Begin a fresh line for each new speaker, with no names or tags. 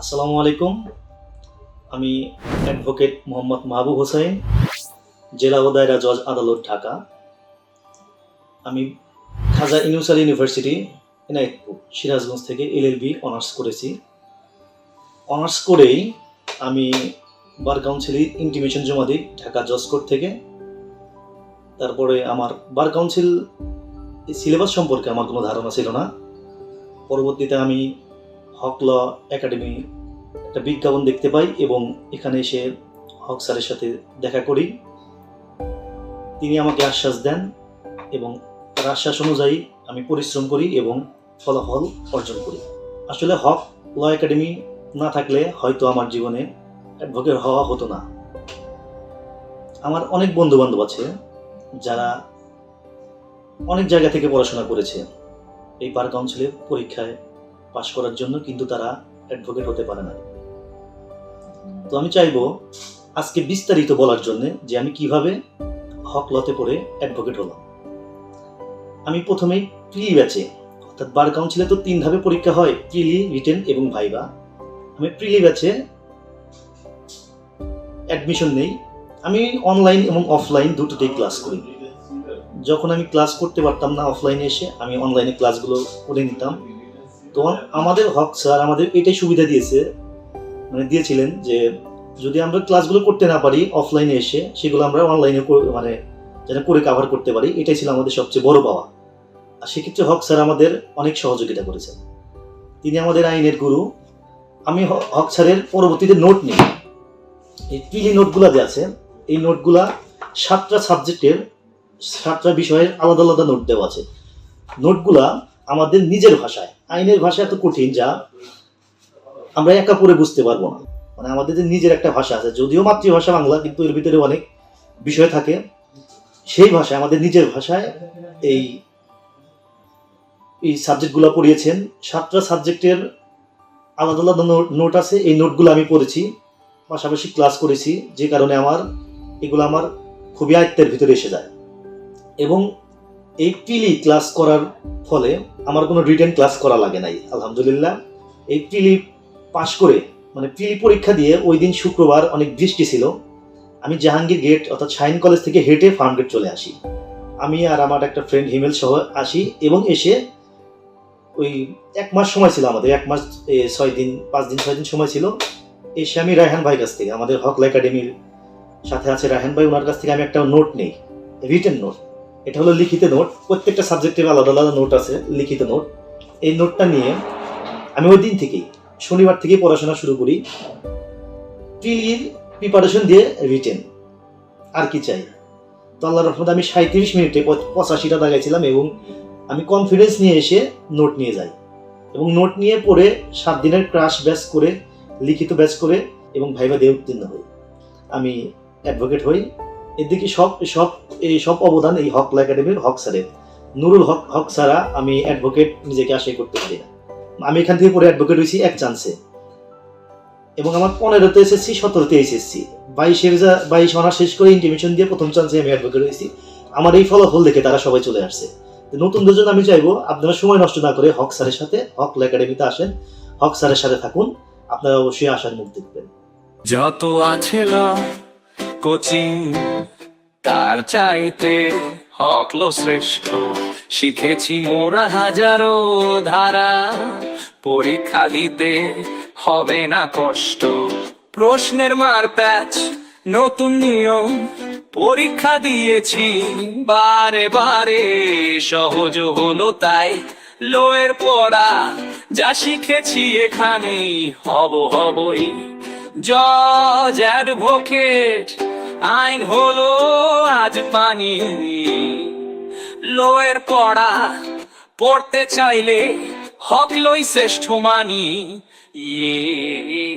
আসসালামু আলাইকুম। আমি অ্যাডভোকেট মোহাম্মদ মাহবুব হোসেন জেলা ও দায়রা জজ আদালত, ঢাকা। আমি খাজা ইউনুসাল ইউনিভার্সিটি, এনায়তপুর, সিরাজগঞ্জ থেকে এলএলবি অনার্স করেছি। অনার্স করেই আমি বার কাউন্সিলে ইন্টিমেশন জমা দিই ঢাকা জজ কোর্ট থেকে। তারপরে আমার বার কাউন্সিল সিলেবাস সম্পর্কে আমার কোনো ধারণা ছিল না। পরবর্তীতে আমি হক ল একাডেমি একটা বিজ্ঞাপন দেখতে পাই এবং এখানে এসে হক স্যারের সাথে দেখা করি। তিনি আমাকে আশ্বাস দেন এবং তার আশ্বাস অনুযায়ী আমি পরিশ্রম করি এবং ফলাফল অর্জন করি। আসলে হক ল একাডেমি না থাকলে হয়তো আমার জীবনে অ্যাডভোকেট হওয়া হতো না। আমার অনেক বন্ধু বান্ধব আছে যারা অনেক জায়গা থেকে পড়াশোনা করেছে। এই বার কাউন্সিলের পরীক্ষায় পাশ করার জন্য কিন্তু তারা অ্যাডভোকেট হতে পারে না। তো আমি চাইব আজকে বিস্তারিত বলার জন্য যে আমি কীভাবে হক লতে পড়ে অ্যাডভোকেট হলাম। আমি প্রথমেই প্রিলি ব্যাচে অর্থাৎ বার কাউন্সিলে তো তিন ধাপে পরীক্ষা হয় প্রিলি রিটেন এবং ভাইবা। আমি প্রিলি ব্যাচে অ্যাডমিশন নেই। আমি অনলাইন এবং অফলাইন দুটোতেই ক্লাস করি। যখন আমি ক্লাস করতে পারতাম না অফলাইনে এসে, আমি অনলাইনে ক্লাসগুলো করে নিতাম। তো আমাদের হক স্যার আমাদের এটাই সুবিধা দিয়েছে মানে দিয়েছিলেন যে যদি আমরা ক্লাসগুলো করতে না পারি অফলাইনে এসে সেগুলো আমরা অনলাইনে মানে যেন করে কাভার করতে পারি, এটাই ছিল আমাদের সবচেয়ে বড় পাওয়া। আর সেক্ষেত্রে হক স্যার আমাদের অনেক সহযোগিতা করেছেন। তিনি আমাদের আইনের গুরু। আমি হক স্যারের পরবর্তীতে নোট নিই। এই প্রিলি নোটগুলো যে আছে, এই নোটগুলা সাতটা সাবজেক্টের সাতটা বিষয়ের আলাদা আলাদা নোট দেওয়া আছে। নোটগুলা আমাদের নিজের ভাষায়, আইনের ভাষা এত কঠিন যা আমরা একা পড়ে বুঝতে পারব না। মানে আমাদের যে নিজের একটা ভাষা আছে, যদিও মাতৃভাষা বাংলা, কিন্তু এর ভিতরে অনেক বিষয় থাকে। সেই ভাষায়, আমাদের নিজের ভাষায় এই এই সাবজেক্টগুলো পড়িয়েছেন। সাতটা সাবজেক্টের আলাদা আলাদা নোট আছে। এই নোটগুলো আমি পড়েছি, পাশাপাশি ক্লাস করেছি, যে কারণে আমার, এগুলো আমার খুবই আয়ত্তের ভিতরে এসে যায়। এবং এই প্রিলি ক্লাস করার ফলে আমার কোনো রিটার্ন ক্লাস করা লাগে নাই, আলহামদুলিল্লাহ। এই প্রিলি পাশ করে মানে প্রিলি পরীক্ষা দিয়ে ওই দিন শুক্রবার অনেক বৃষ্টি ছিল। আমি জাহাঙ্গীর গেট অর্থাৎ শাইন কলেজ থেকে হেঁটে ফার্ম গেট চলে আসি। আমি আর আমার একটা ফ্রেন্ড হিমেল সহ আসি এবং এসে ওই এক মাস সময় ছিল আমাদের, এক মাস ছয় দিন, পাঁচ দিন, ছয় দিন সময় ছিল। এসে আমি রায়হান ভাই কাছ থেকে, আমাদের হকলা একাডেমির সাথে আছে রায়হান ভাই ওনার কাছ থেকে আমি একটা নোট নেই রিটেন নোট এটা হলো লিখিত নোট। প্রত্যেকটা সাবজেক্টের আলাদা আলাদা নোট আছে, লিখিত নোট। এই নোটটা নিয়ে আমি ওই দিন থেকেই, শনিবার থেকেই পড়াশোনা শুরু করি। প্রিলির প্রিপারেশন দিয়ে রিটেন আর কি চাই? তো আল্লাহ রহমত আমি সাঁত্রিশ মিনিটে পঁচাশিটা দাগাইছিলাম এবং আমি কনফিডেন্স নিয়ে এসে নোট নিয়ে যাই। এবং নোট নিয়ে পড়ে সাত দিনের ক্রাশ ব্যাচ করে, লিখিত ব্যাচ করে এবং ভাইবা দিয়ে উত্তীর্ণ হই। আমি অ্যাডভোকেট হই। এদিকে সব সব, এই সব অবদান এই হক একাডেমির হক স্যারের। নুরুল হক হক ছাড়া আমি অ্যাডভোকেট নিজেকে আশাই করতে পারি না। আমি এখান থেকে পড়ে অ্যাডভোকেট হয়েছি এক চান্সে এবং আমার পনেরোতে এসেছি সতেরোতে এসেছি বাইশের যা বাইশ অনার শেষ করে ইন্টিমেশন দিয়ে প্রথম চান্সে আমি অ্যাডভোকেট হয়েছি। আমার এই ফলাফল দেখে তারা সবাই চলে আসছে। তো নতুনদের জন্য আমি চাইব আপনারা সময় নষ্ট না করে হক স্যারের সাথে, হক একাডেমিতে আসেন। হক স্যারের সাথে থাকুন। আপনারা অবশ্যই আশার মুখ দেখবেন।
যত আছে কোচিং। তার চাইতে হকলো শ্রেষ্ঠ। শিখেছি মোরা হাজারো ধারা। পরীক্ষা দিতে হবে না কষ্ট। প্রশ্নের মার প্যাচ, নতুন নিয়ম পরীক্ষা দিয়েছি। বারে বারে সহজ হলো তাই লোয়ের পড়া। যা শিখেছি এখানেই হব হবই। জজ অ্যাডভোকেট আইন হলো আজ পানি। লোয়ের পড়া পড়তে চাইলে হক লই শ্রেষ্ঠ মানি। ইয়ে।